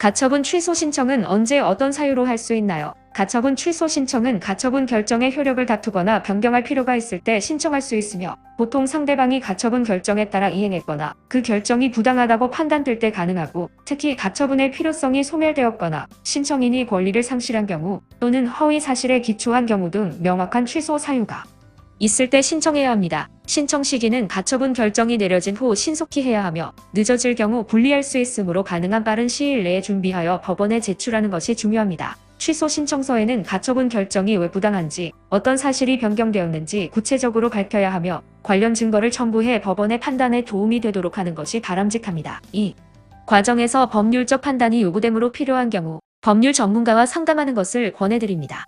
가처분 취소 신청은 언제 어떤 사유로 할 수 있나요? 가처분 취소 신청은 가처분 결정의 효력을 다투거나 변경할 필요가 있을 때 신청할 수 있으며 보통 상대방이 가처분 결정에 따라 이행했거나 그 결정이 부당하다고 판단될 때 가능하고 특히 가처분의 필요성이 소멸되었거나 신청인이 권리를 상실한 경우 또는 허위 사실에 기초한 경우 등 명확한 취소 사유가 있을 때 신청해야 합니다. 신청 시기는 가처분 결정이 내려진 후 신속히 해야 하며 늦어질 경우 불리할 수 있으므로 가능한 빠른 시일 내에 준비하여 법원에 제출하는 것이 중요합니다. 취소 신청서에는 가처분 결정이 왜 부당한지, 어떤 사실이 변경되었는지 구체적으로 밝혀야 하며 관련 증거를 첨부해 법원의 판단에 도움이 되도록 하는 것이 바람직합니다. 2. 과정에서 법률적 판단이 요구되므로 필요한 경우 법률 전문가와 상담하는 것을 권해드립니다.